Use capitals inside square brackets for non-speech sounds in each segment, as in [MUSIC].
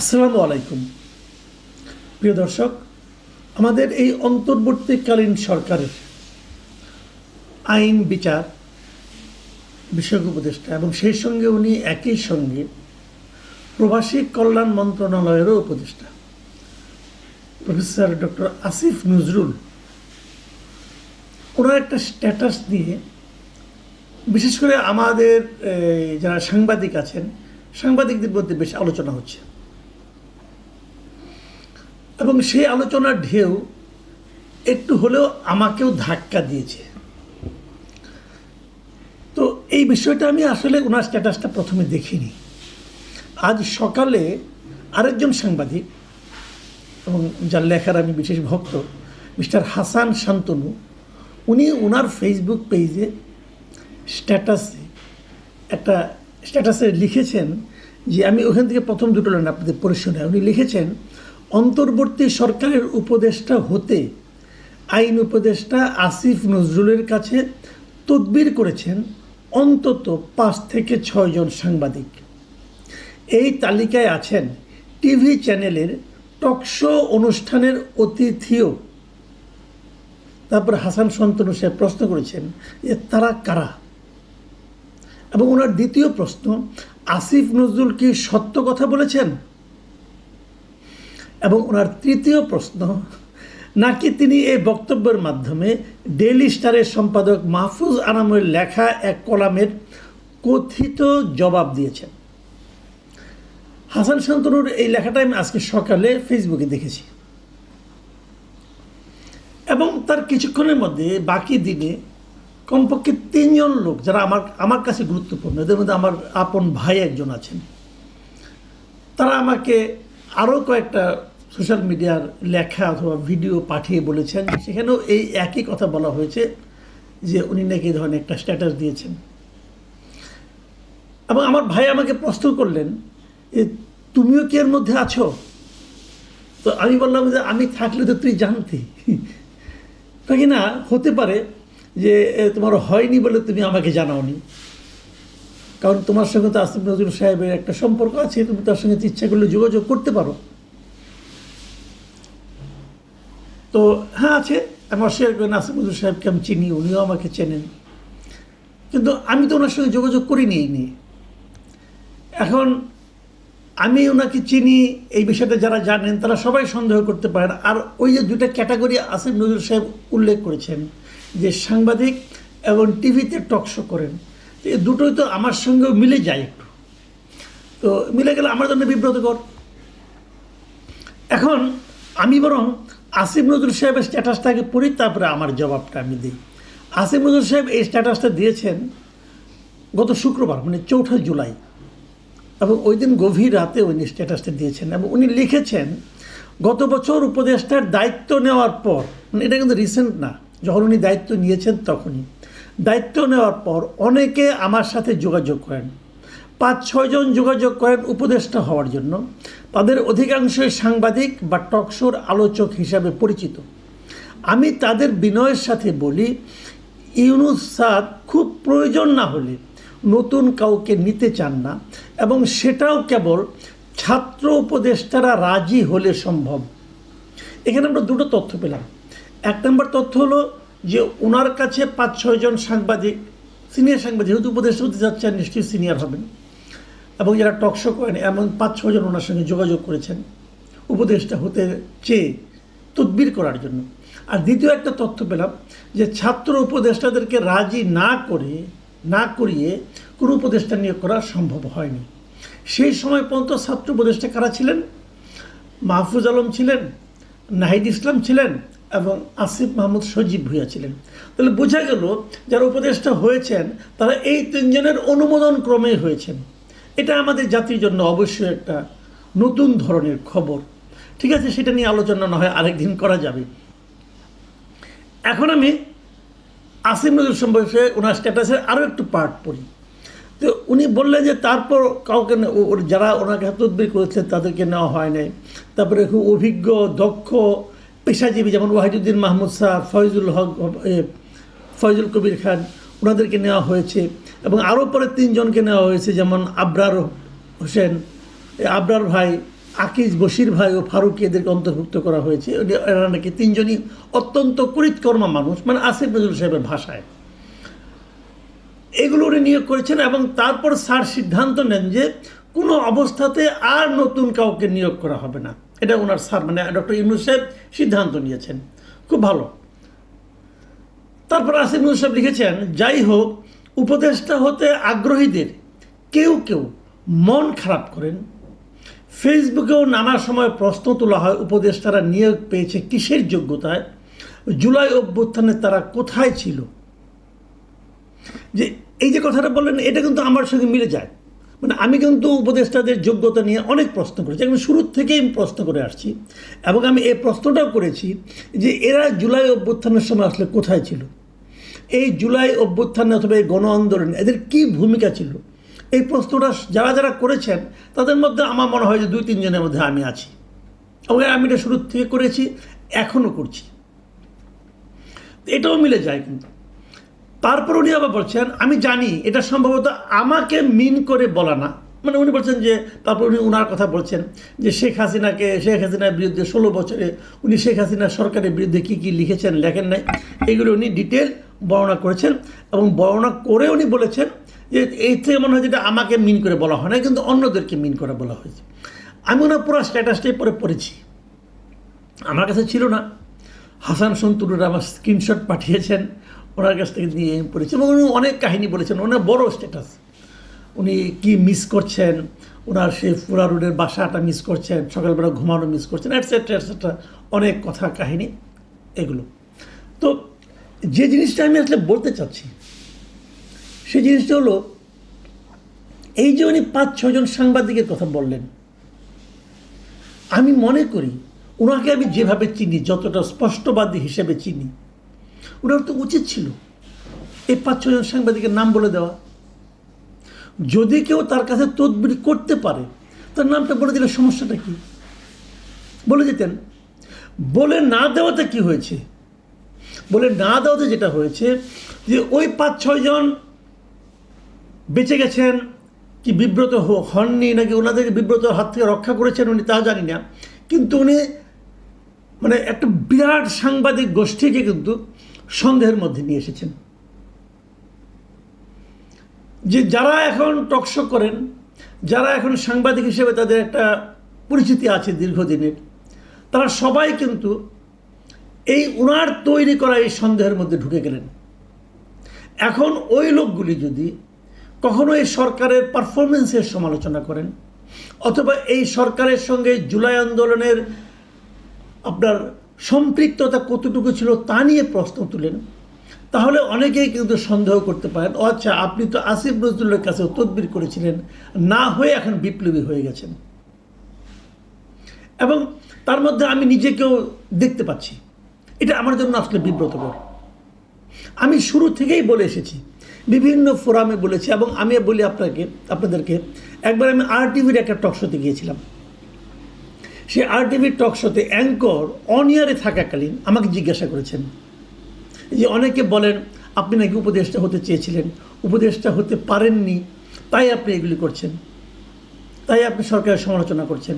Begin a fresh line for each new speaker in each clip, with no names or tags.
আসসালামু আলাইকুম। প্রিয় দর্শক, আমাদের এই অন্তর্বর্তীকালীন সরকারের আইন, বিচার, বিষয়ক উপদেষ্টা এবং সেই সঙ্গে উনি একই সঙ্গে প্রবাসী কল্যাণ মন্ত্রণালয়েরও উপদেষ্টা। প্রফেসর ডক্টর আসিফ নজরুল, ওনার একটা স্ট্যাটাস দিয়ে বিশেষ করে আমাদের যারা সাংবাদিক আছেন, সাংবাদিকদের মধ্যে বেশ আলোচনা হচ্ছে। এবং সেই আলোচনার ঢেউ একটু হলেও আমাকেও ধাক্কা দিয়েছে। তো এই বিষয়টা আমি আসলে ওনার স্ট্যাটাসটা প্রথমে দেখিনি। আজ সকালে আরেকজন সাংবাদিক এবং যার লেখার আমি বিশেষ ভক্ত, মিস্টার হাসান শান্তনু, উনি ওনার ফেসবুক পেজে স্ট্যাটাসে একটা স্ট্যাটাসে লিখেছেন যে, আমি ওখান থেকে প্রথম দুটো লাইন আপনাদের পড়ে শোনাই। উনি লিখেছেন অন্তর্বর্তী সরকারের উপদেষ্টা হতে আইন উপদেষ্টা আসিফ নজরুলের কাছে তদবির করেছেন অন্তত পাঁচ থেকে ছয়জন সাংবাদিক। এই তালিকায় আছেন টিভি চ্যানেলের টকশো অনুষ্ঠানের অতিথিও। তারপর হাসান সন্তনু সাহেব প্রশ্ন করেছেন যে তারা কারা? এবং ওনার দ্বিতীয় প্রশ্ন, আসিফ নজরুল কি সত্য কথা বলেছেন? এবং ওনার তৃতীয় প্রশ্ন, নাকি তিনি এই বক্তব্যের মাধ্যমে ডেইলি স্টারের সম্পাদক মাহফুজ আনামের লেখা এক কলামের কথিত জবাব দিয়েছেন? হাসান শান্তনুর এই লেখাটা আমি আজকে সকালে ফেসবুকে দেখেছি। এবং তার কিছুক্ষণের মধ্যে বাকি দিনে কমপক্ষে তিনজন লোক, যারা আমার আমার কাছে গুরুত্বপূর্ণ, এদের মধ্যে আমার আপন ভাই একজন আছেন, তারা আমাকে আরও কয়েকটা সোশ্যাল মিডিয়ার লেখা অথবা ভিডিও পাঠিয়ে বলেছেন, সেখানেও এই একই কথা বলা হয়েছে যে উনি নাকি এই ধরনের একটা স্ট্যাটাস দিয়েছেন। এবং আমার ভাই আমাকে প্রশ্ন করলেন যে, তুমিও কি এর মধ্যে আছো? তো আমি বললাম যে, আমি থাকলে তো তুই জানতি। [LAUGHS] নাকি না, হতে পারে যে তোমার হয়নি বলে তুমি আমাকে জানাওনি। কারণ তোমার সঙ্গে তো আসিফ নজরুল সাহেবের একটা সম্পর্ক আছে, তুমি তার সঙ্গে ইচ্ছা করলে যোগাযোগ করতে পারো। তো হ্যাঁ আছে আমার অস্বীকার করি না আসিফ নজরুল সাহেবকে আমি চিনি, উনিও আমাকে চেনেন। কিন্তু আমি তো ওনার সঙ্গে যোগাযোগ করিনি এই নিয়ে। এখন আমি ওনাকে চিনি, এই বিষয়টা যারা জানেন, তারা সবাই সন্দেহ করতে পারেন। আর ওই যে দুটা ক্যাটাগরি আসিফ নজরুল সাহেব উল্লেখ করেছেন, যে সাংবাদিক এবং টিভিতে টকশো করেন। তো এই দুটোই তো আমার সঙ্গেও মিলে যায় একটু। তো মিলে গেলে আমার জন্য বিব্রতকর। এখন আমি বরং আসিফ নজরুল সাহেবের স্ট্যাটাসটাকে পড়ি, তারপরে আমার জবাবটা আমি দিই। আসিফ নজরুল সাহেব এই স্ট্যাটাসটা দিয়েছেন গত শুক্রবার মানে চৌঠা জুলাই। এবং ওই দিন গভীর রাতে উনি স্ট্যাটাসটা দিয়েছেন এবং উনি লিখেছেন, গত বছর উপদেষ্টার দায়িত্ব নেওয়ার পর মানে এটা কিন্তু রিসেন্ট না, যখন উনি দায়িত্ব নিয়েছেন তখনই। দায়িত্ব নেওয়ার পর অনেকে আমার সাথে যোগাযোগ করেন। পাঁচ ছয়জন যোগাযোগ করেন উপদেষ্টা হওয়ার জন্য। তাদের অধিকাংশই সাংবাদিক বা টকশোর আলোচক হিসাবে পরিচিত। আমি তাদের বিনয়ের সাথে বলি, ইউনুস সাদ খুব প্রয়োজন না হলে নতুন কাউকে নিতে চান না এবং সেটাও কেবল ছাত্র উপদেষ্টারা রাজি হলে সম্ভব। এখানে আমরা দুটো তথ্য পেলাম। এক নম্বর তথ্য হলো যে ওনার কাছে পাঁচ ছয়জন সাংবাদিক সিনিয়র সাংবাদিক, যেহেতু উপদেষ্টা হতে যাচ্ছেন, নিশ্চয়ই সিনিয়র হবেন। এবং যারা টকশো করেন, এমন পাঁচ ছজন ওনার সঙ্গে যোগাযোগ করেছেন, উপদেষ্টা হতে চেয়ে তদবির করার জন্য। আর দ্বিতীয় একটা তথ্য পেলাম, যে ছাত্র উপদেষ্টাদেরকে রাজি না করে, না করিয়ে কোনো উপদেষ্টা নিয়োগ করা সম্ভব হয়নি। সেই সময় পর্যন্ত ছাত্র উপদেষ্টা কারা ছিলেন? মাহফুজ আলম ছিলেন, নাহিদ ইসলাম ছিলেন এবং আসিফ মাহমুদ সজীব ভুইয়া ছিলেন। তাহলে বোঝা গেল যারা উপদেষ্টা হয়েছেন, তারা এই তিনজনের অনুমোদন ক্রমে হয়েছেন। এটা আমাদের জাতির জন্য অবশ্যই একটা নতুন ধরনের খবর। ঠিক আছে, সেটা নিয়ে আলোচনা না হয়, আরেকদিন করা যাবে। এখন আমি আসিম নজরুল সম্পর্কে ওনার স্ট্যাটাসের আরও একটু পার্ট পড়ি। তো উনি বললেন যে তারপর কাউকে যারা ওনাকে তদবির করেছিলেন তাদেরকে নেওয়া হয় নাই। তারপরে খুব অভিজ্ঞ, দক্ষ পেশাজীবী যেমন ওয়াহিদুদ্দিন মাহমুদ শাহ ফয়জুল হক ফয়জুল কবির খান, ওনাদেরকে নেওয়া হয়েছে। এবং আরও পরে তিনজনকে নেওয়া হয়েছে, যেমন আবরার হোসেন আবরার ভাই, আকিজ বশির ভাই ও ফারুকি এদেরকে অন্তর্ভুক্ত করা হয়েছে। এরা নাকি তিনজনই অত্যন্ত করিতকর্মা মানুষ মানে আসিফ নজরুল সাহেবের ভাষায়। এগুলো উনি নিয়োগ করেছেন এবং তারপর স্যার সিদ্ধান্ত নেন যে কোনো অবস্থাতে আর নতুন কাউকে নিয়োগ করা হবে না। এটা ওনার স্যার মানে ডক্টর ইউনুস সাহেব সিদ্ধান্ত নিয়েছেন। খুব ভালো। তারপর আসিফ নজরুল সাহেব লিখেছেন, যাই হোক, উপদেষ্টা হতে আগ্রহীদের কেউ কেউ মন খারাপ করেন। ফেসবুকেও নানা সময় প্রশ্ন তোলা হয়, উপদেষ্টারা নিয়োগ পেয়েছে কিসের যোগ্যতায়? জুলাই অভ্যুত্থানে তারা কোথায় ছিল? যে, এই যে কথাটা বললেন, এটা কিন্তু আমার সঙ্গে মিলে যায়। মানে আমি কিন্তু উপদেষ্টাদের যোগ্যতা নিয়ে অনেক প্রশ্ন করেছি। একদম শুরুর থেকেই আমি প্রশ্ন করে আসছি এবং আমি এই প্রশ্নটাও করেছি যে এরা জুলাই অভ্যুত্থানের সময় আসলে কোথায় ছিল? এই জুলাই অভ্যুত্থানে অথবা এই গণ আন্দোলনে এদের কী ভূমিকা ছিল? এই প্রশ্নটা যারা যারা করেছেন, তাদের মধ্যে আমার মনে হয় যে দুই তিনজনের মধ্যে আমি আছি। এবং আমি এটা শুরুর থেকে করেছি, এখনও করছি। এটাও মিলে যায় কিন্তু। তারপর উনি আবার বলছেন, আমি জানি, এটা সম্ভবত আমাকে মিন করে বলা না। মানে উনি বলছেন যে, তারপর উনি ওনার কথা বলছেন যে, শেখ হাসিনাকে, শেখ হাসিনার বিরুদ্ধে ষোলো বছরে, উনি শেখ হাসিনা সরকারের বিরুদ্ধে কী কী লিখেছেন, লেখেন নাই? এগুলো উনি ডিটেল বর্ণনা করেছেন এবং বর্ণনা করে উনি বলেছেন যে, এই থেকে মনে হয় যেটা আমাকে মিন করে বলা হয় না কিন্তু অন্যদেরকে মিন করে বলা হয়েছে। আমি ওনার পুরো স্ট্যাটাসটাই পরে পড়েছি। আমার কাছে ছিল না। হাসান সন্তুরের আমার স্ক্রিনশট পাঠিয়েছেন। ওনার কাছ থেকে নিয়ে পড়েছি এবং উনি অনেক কাহিনী বলেছেন, ওনার বড় স্ট্যাটাস উনি কি মিস করছেন, ওনার সেই ফুরা রোডের বাসাটা মিস করছেন, সকালবেলা ঘুমানো মিস করছেন অ্যাটসেট্রা অ্যাটসেট্রা অনেক কথা, কাহিনী, এগুলো। তো যে জিনিসটা আমি আসলে বলতে চাচ্ছি, সেই জিনিসটা হলো, এই যে উনি পাঁচ ছজন সাংবাদিকের কথা বললেন, আমি মনে করি ওনাকে আমি যেভাবে চিনি, যতটা স্পষ্টবাদী হিসেবে চিনি ওনার তো উচিত ছিল। এই পাঁচ ছজন সাংবাদিকের নাম বলে দেওয়া। যদি কেউ তার কাছে তদবির করতে পারে, তার নামটা বলে দিলে সমস্যাটা কি? বলে দিতেন, বলে না দেওয়াতে কি হয়েছে? বলে না দেওয়াতে যেটা হয়েছে, যে ওই পাঁচ ছয়জন বেঁচে গেছেন, কি বিব্রত হননি, নাকি ওনাদেরকে বিব্রত হাত থেকে রক্ষা করেছেন উনি তা জানি না। কিন্তু উনি মানে একটা বিরাট সাংবাদিক গোষ্ঠীকে কিন্তু সন্দেহের মধ্যে নিয়ে এসেছেন। যে যারা এখন টকশো করেন, যারা এখন সাংবাদিক হিসেবে তাদের একটা পরিচিতি আছে দীর্ঘদিনের, তারা সবাই কিন্তু এই উনার তৈরি করা এই সন্দেহের মধ্যে ঢুকে গেলেন। এখন ওই লোকগুলি যদি কখনো এই সরকারের পারফরমেন্সের সমালোচনা করেন, অথবা এই সরকারের সঙ্গে জুলাই আন্দোলনের আপনার সম্পৃক্ততা কতটুকু ছিল তা নিয়ে প্রশ্ন তুলেন। তাহলে অনেকেই কিন্তু সন্দেহ করতে পারেন আচ্ছা আপনি তো আসিফ নজরুলের কাছে তদবির করেছিলেন, না হয়ে এখন বিপ্লবী হয়ে গেছেন। এবং তার মধ্যে আমি নিজেকেও দেখতে পাচ্ছি। এটা আমার জন্য আসলে বিব্রতকর। আমি শুরু থেকেই বলে এসেছি, বিভিন্ন ফোরামে বলেছি এবং আমি বলি আপনাকে, আপনাদেরকে, একবার আমি আর টিভির একটা টক শোতে গিয়েছিলাম। সে আর টিভির টক শোতে অ্যাঙ্কর অন ইয়ারে থাকাকালীন আমাকে জিজ্ঞাসা করেছেন। যে অনেকে বলেন, আপনি নাকি উপদেষ্টা হতে চেয়েছিলেন, উপদেষ্টা হতে পারেননি, তাই আপনি এগুলি করছেন। তাই আপনি সরকারের সমালোচনা করছেন।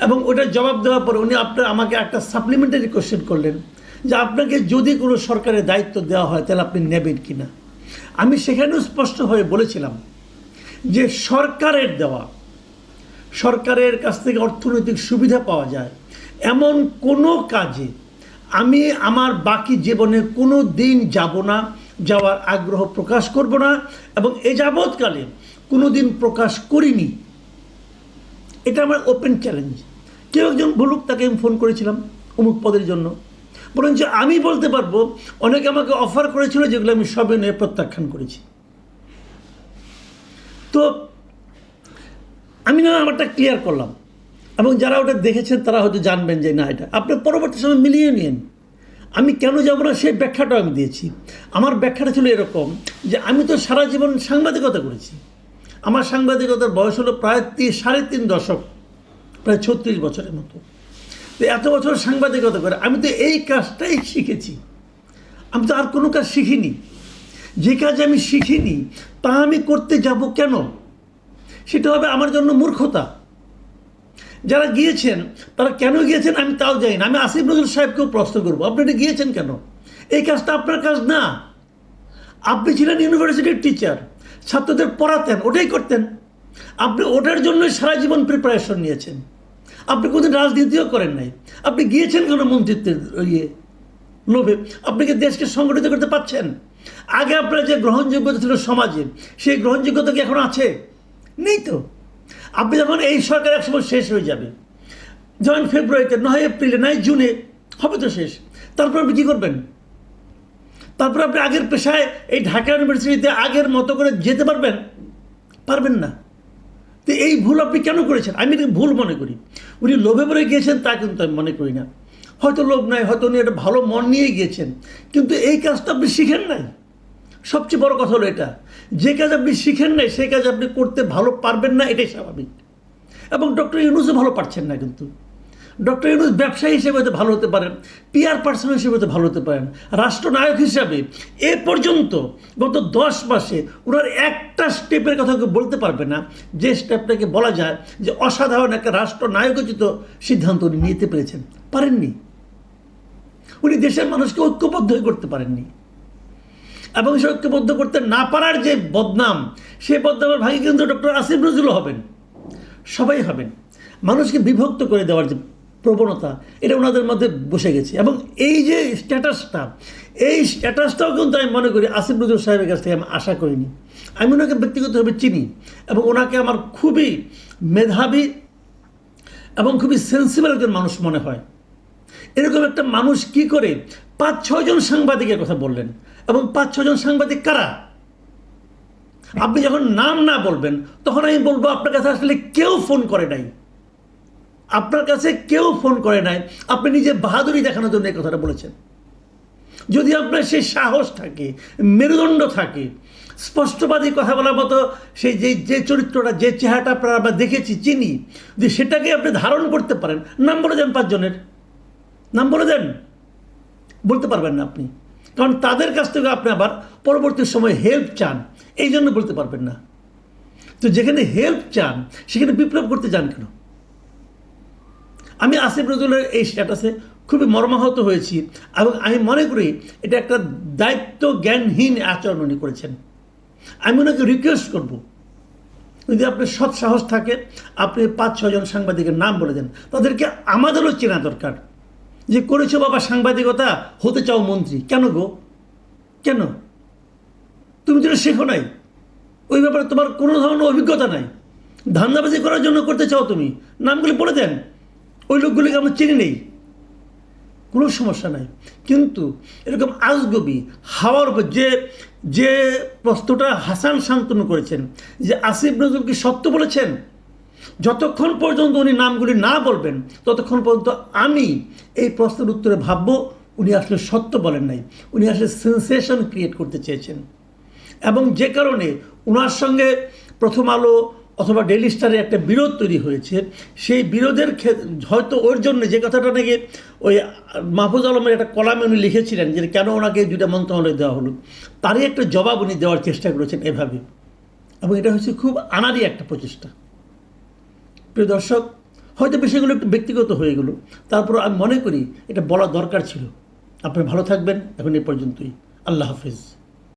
এবং ওটার জবাব দেওয়ার পর উনি আপনার, আমাকে একটা সাপ্লিমেন্টারি কোশ্চেন করলেন, যে আপনাকে যদি কোনো সরকারের দায়িত্ব দেওয়া হয়, তাহলে আপনি নেবেন কি না আমি সেখানেও স্পষ্ট হয়ে বলেছিলাম যে সরকারের দেওয়া সরকারের কাছ থেকে অর্থনৈতিক সুবিধা পাওয়া যায়। এমন কোনো কাজে আমি আমার বাকি জীবনে কোনো দিন যাব না, যাওয়ার আগ্রহ প্রকাশ করব না এবং এ যাবৎকালে কোনো দিন প্রকাশ করিনি। এটা আমার ওপেন চ্যালেঞ্জ কেউ একজন বলুক, তাকে আমি ফোন করেছিলাম অমুক পদের জন্য। বরঞ্চ আমি বলতে পারব, অনেকে আমাকে অফার করেছিল যেগুলো আমি সবে নিয়ে প্রত্যাখ্যান করেছি। তো আমি না আমারটা ক্লিয়ার করলাম। এবং যারা ওটা দেখেছেন, তারা হয়তো জানবেন যে না, এটা আপনি পরবর্তী সময় মিলিয়ে নিন। আমি কেন যাব না, সেই ব্যাখ্যাটাও আমি দিয়েছি। আমার ব্যাখ্যাটা ছিল এরকম যে, আমি তো সারা জীবন সাংবাদিকতা করেছি। আমার সাংবাদিকতার বয়স হলো প্রায় তিন সাড়ে তিন দশক, প্রায় ছত্রিশ বছরের মতো। তো এত বছর সাংবাদিকতা করে, আমি তো এই কাজটাই শিখেছি। আমি তো আর কোনো কাজ শিখিনি। যে কাজ আমি শিখিনি, তা আমি করতে যাব কেন? সেটা হবে আমার জন্য মূর্খতা। যারা গিয়েছেন, তারা কেন গিয়েছেন আমি তাও জানি না। আমি আসিফ নজরুল সাহেবকেও প্রশ্ন করব, আপনি এটা গিয়েছেন কেন? এই কাজটা আপনার কাজ না। আপনি ছিলেন ইউনিভার্সিটির টিচার ছাত্রদের পড়াতেন, ওটাই করতেন। আপনি ওটার জন্যই সারা জীবন প্রিপারেশন নিয়েছেন। আপনি কোনোদিন রাজনীতিও করেন নাই। আপনি গিয়েছেন কোনো মন্ত্রিত্বের ইয়ে লোভে? আপনি কি দেশকে সংগঠিত করতে পারছেন? আগে আপনার যে গ্রহণযোগ্যতা ছিল সমাজে সেই গ্রহণযোগ্যতা কি এখন আছে? নেই তো। আপনি যখন এই সরকার একসময় শেষ হয়ে যাবে যেমন ফেব্রুয়ারিতে, নয় এপ্রিলে, নয় জুনে, হবে তো শেষ। তারপর আপনি কী করবেন? তারপর আপনি আগের পেশায় এই ঢাকা ইউনিভার্সিটিতে আগের মতো করে যেতে পারবেন? পারবেন না। তো এই ভুল আপনি কেন করেছেন? আমি ভুল মনে করি। উনি লোভে পড়ে গিয়েছেন, তা কিন্তু আমি মনে করি না। হয়তো লোভ নাই, হয়তো উনি একটা ভালো মন নিয়ে গিয়েছেন। কিন্তু এই কাজটা আপনি শিখেন নাই। সবচেয়ে বড় কথা হলো এটা। যে কাজ আপনি শিখেন নাই সেই কাজ আপনি করতে ভালো পারবেন না, এটাই স্বাভাবিক। এবং ডক্টর ইউনুসও ভালো পারছেন না কিন্তু। ডক্টর ইউনুস ব্যবসায়ী হিসেবে হয়তো ভালো হতে পারেন, পিআর পার্সন হিসেবে হয়তো ভালো হতে পারেন, রাষ্ট্রনায়ক হিসাবে এ পর্যন্ত গত দশ মাসে ওনার একটা স্টেপের কথা কেউ বলতে পারবে না, যে স্টেপটাকে বলা যায় যে অসাধারণ একটা রাষ্ট্রনায়কোচিত সিদ্ধান্ত উনি নিতে পেরেছেন। পারেননি। উনি দেশের মানুষকে ঐক্যবদ্ধ করতে পারেননি। এবং সে ঐক্যবদ্ধ করতে না পারার যে বদনাম, সেই বদনামের ভাগে কিন্তু ডক্টর আসিফ নজরুল হবেন। সবাই হবেন। মানুষকে বিভক্ত করে দেওয়ার যে প্রবণতা, এটা ওনাদের মধ্যে বসে গেছে। এবং এই যে স্ট্যাটাসটা, এই স্ট্যাটাসটাও কিন্তু আমি মনে করি আসিফ নজরুল সাহেবের কাছ থেকে আমি আশা করিনি। আমি ওনাকে ব্যক্তিগতভাবে চিনি এবং ওনাকে আমার খুবই মেধাবী এবং খুবই সেন্সিবল একজন মানুষ মনে হয়। এরকম একটা মানুষ কি করে? পাঁচ ছজন সাংবাদিকের কথা বললেন। এবং পাঁচ ছজন সাংবাদিক কারা? আপনি যখন নাম না বলবেন, তখন আমি বলব, আপনার কাছে আসলে কেউ ফোন করে নাই। আপনার কাছে কেউ ফোন করে নাই। আপনি নিজে বাহাদুরি দেখানোর জন্য এই কথাটা বলেছেন। যদি আপনার সেই সাহস থাকে, মেরুদণ্ড থাকে, স্পষ্টবাদী কথা বলার মতো সেই যে যে চরিত্রটা, যে চেহারাটা আপনারা আমরা দেখেছি, চিনি, যদি সেটাকে আপনি ধারণ করতে পারেন, নাম বলে দেন পাঁচজনের। নাম বলে দেন। বলতে পারবেন না আপনি। কারণ তাদের কাছ থেকে আপনি আবার পরবর্তী সময় হেল্প চান। এই জন্য বলতে পারবেন না। তো যেখানে হেল্প চান, সেখানে বিপ্লব করতে চান কেন? আমি আসিফ নজরুলের এই স্ট্যাটাসে খুবই মর্মাহত হয়েছি এবং আমি মনে করি এটা একটা দায়িত্ব জ্ঞানহীন আচরণ উনি করেছেন। আমি ওনাকে রিকোয়েস্ট করব। যদি আপনার সৎ সাহস থাকে, আপনি পাঁচ ছজন সাংবাদিকের নাম বলে দেন। তাদেরকে আমাদেরও চেনা দরকার। যে করেছ বাবা সাংবাদিকতা, হতে চাও মন্ত্রী। কেন গো? কেন? তুমি তো শেখো নাই। ওই ব্যাপারে তোমার কোনো ধরনের অভিজ্ঞতা নাই। ধান্দাবাজি করার জন্য করতে চাও তুমি। নামগুলি বলে দেন। ওই লোকগুলিকে আমরা চিনি নেই। কোনো সমস্যা নাই। কিন্তু এরকম আজগবি, হাওয়ার উপর যে যে প্রশ্নটা হাসান শান্তনু করেছেন, যে আসিফ নজরুল কি সত্য বলেছেন যতক্ষণ পর্যন্ত উনি নামগুলি না বলবেন, ততক্ষণ পর্যন্ত আমি এই প্রশ্নের উত্তরে ভাবব, উনি আসলে সত্য বলেন নাই। উনি আসলে সেন্সেশন ক্রিয়েট করতে চেয়েছেন। এবং যে কারণে ওনার সঙ্গে প্রথম আলো অথবা ডেলি স্টারে একটা বিরোধ তৈরি হয়েছে। সেই বিরোধের হয়তো ওর জন্য যে কথাটা নাকি ওই মাহফুজ আলমের একটা কলামে উনি লিখেছিলেন যে কেন ওনাকে দুটা মন্ত্রণালয় দেওয়া হলো, তারই একটা জবাব উনি দেওয়ার চেষ্টা করেছেন এভাবে। এবং এটা হচ্ছে খুব আনারই একটা প্রচেষ্টা। প্রিয় দর্শক, হয়তো বিষয়গুলো একটু ব্যক্তিগত হয়ে গেলো। তারপর আমি মনে করি এটা বলা দরকার ছিল। আপনি ভালো থাকবেন। এখন এ পর্যন্তই। আল্লাহ হাফিজ।